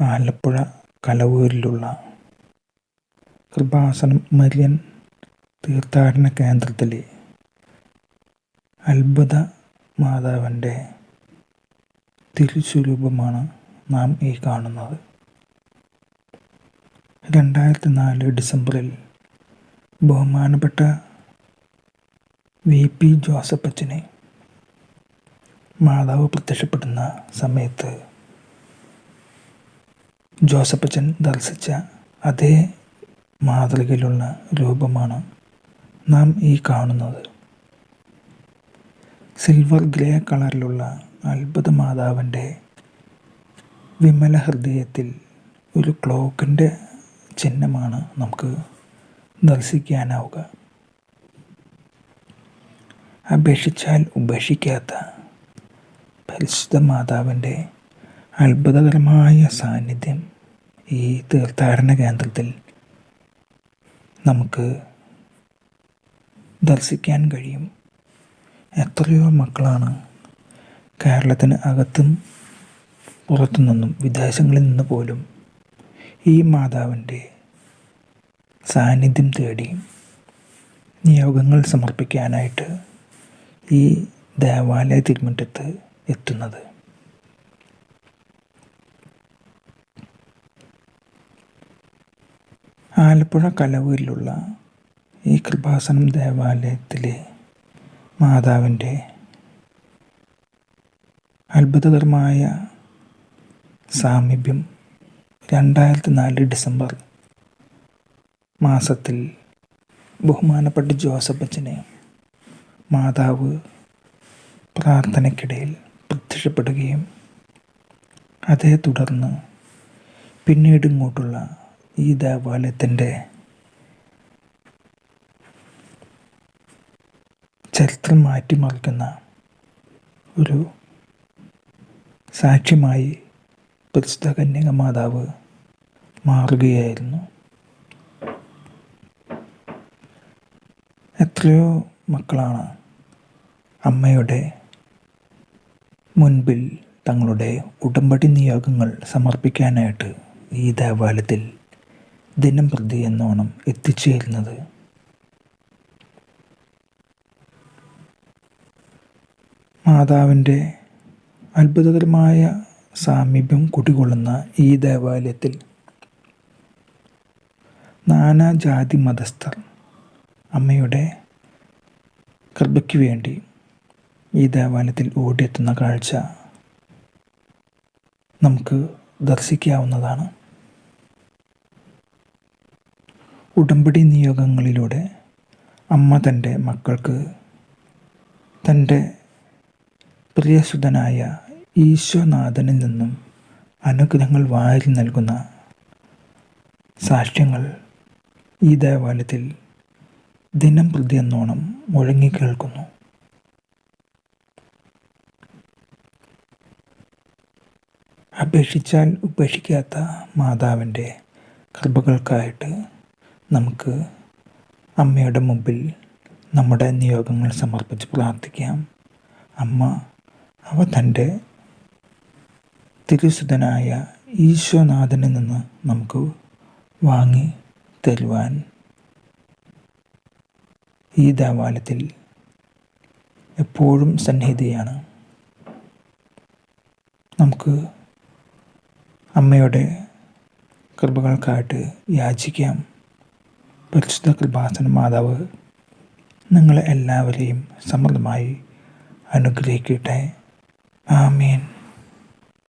Alappuzha കലവൂരിലുള്ള Kripasanam Marian തീർത്ഥാടന കേന്ദ്രത്തിലെ അത്ഭുത മാതാവിന്റെ തിരുസ്വരൂപമാണ് നാം ഈ കാണുന്നത്. രണ്ടായിരത്തി നാല് ഡിസംബറിൽ ബഹുമാനപ്പെട്ട വി പി ജോസഫച്ചനെ മാതാവ് പ്രത്യക്ഷപ്പെടുന്ന സമയത്ത് ജോസഫച്ചൻ ദർശിച്ച അതേ മാതൃകയിലുള്ള രൂപമാണ് നാം ഈ കാണുന്നത്. സിൽവർ ഗ്രേ കളറിലുള്ള അത്ഭുത മാതാവിന്റെ വിമല ഹൃദയത്തിൽ ഒരു ക്ലോക്കിന്റെ ചിഹ്നമാണ് നമുക്ക് ദർശിക്കാനാവുക. അപേക്ഷിച്ചാൽ ഉപേക്ഷിക്കാത്ത പരിശുദ്ധ മാതാവിന്റെ അത്ഭുതകരമായ സാന്നിധ്യം ഈ തീർത്ഥാടന കേന്ദ്രത്തിൽ നമുക്ക് ദർശിക്കാൻ കഴിയും. എത്രയോ മക്കളാണ് കേരളത്തിന് അകത്തും പുറത്തു നിന്നും വിദേശങ്ങളിൽ നിന്ന് പോലും ഈ മാതാവിന്റെ സാന്നിധ്യം തേടി നിയോഗങ്ങൾ സമർപ്പിക്കാനായിട്ട് ഈ ദേവാലയ തിരുമുറ്റത്ത് എത്തുന്നത്. ആലപ്പുഴ കലവൂരിലുള്ള ഈ കൃപാസനം ദേവാലയത്തിലെ മാതാവിന്റെ അത്ഭുതകരമായ സാമീപ്യം രണ്ടായിരത്തി നാല് ഡിസംബർ മാസത്തിൽ ബഹുമാനപ്പെട്ട ജോസഫ് അച്ഛനെ മാതാവ് പ്രാർത്ഥനയ്ക്കിടയിൽ പ്രത്യക്ഷപ്പെടുകയും അതേ തുടർന്ന് പിന്നീട് ഇങ്ങോട്ടുള്ള ഈ ദേവാലയത്തിന്റെ ചരിത്രം മാറ്റിമറിക്കുന്ന ഒരു സാക്ഷ്യമായി പരിശുദ്ധ കന്യക മാതാവ് മാറുകയായിരുന്നു. എത്രയോ മക്കളാണ് അമ്മയുടെ മുൻപിൽ തങ്ങളുടെ ഉടമ്പടി നിയോഗങ്ങൾ സമർപ്പിക്കാനായിട്ട് ഈ ദേവാലയത്തിൽ ദിനം പ്രതി എന്നോണം എത്തിച്ചേരുന്നത്. മാതാവിന്റെ അത്ഭുതകരമായ സാമീപ്യം കുടികൊള്ളുന്ന ഈ ദേവാലയത്തിൽ നാനാജാതി മതസ്ഥർ അമ്മയുടെ കൃപയ്ക്ക് വേണ്ടി ഈ ദേവാലയത്തിൽ ഓടിയെത്തുന്ന കാഴ്ച നമുക്ക് ദർശിക്കാവുന്നതാണ്. ഉടമ്പടി നിയോഗങ്ങളിലൂടെ അമ്മ തന്റെ മക്കൾക്ക് തന്റെ പ്രിയസുതനായ ഈശ്വനാഥനിൽ നിന്നും അനുഗ്രഹങ്ങൾ വാരി നൽകുന്ന സാക്ഷ്യങ്ങൾ ഈ ദേവാലയത്തിൽ ദിനം പ്രതി എന്നോണം മുഴങ്ങിക്കേൾക്കുന്നു അപേക്ഷിച്ചാൽ ഉപേക്ഷിക്കാത്ത മാതാവിന്റെ കൃപകൾക്കായിട്ട് നമുക്ക് അമ്മയുടെ മുമ്പിൽ നമ്മുടെ നിയോഗങ്ങൾ സമർപ്പിച്ച് പ്രാർത്ഥിക്കാം. അമ്മ അവ തന്റെ തിരുസുതനായ ഈശ്വനാഥനിൽ നിന്ന് നമുക്ക് വാങ്ങി തരുവാൻ ഈ ദേവാലയത്തിൽ എപ്പോഴും സന്നിഹിതയാണ്. നമുക്ക് അമ്മയുടെ കൃപകൾക്കായിട്ട് യാചിക്കാം. പരിശുദ്ധ കൃപാസന മാതാവ് നിങ്ങളെ എല്ലാവരെയും സമൃദ്ധമായി അനുഗ്രഹിക്കട്ടെ. ആമീൻ.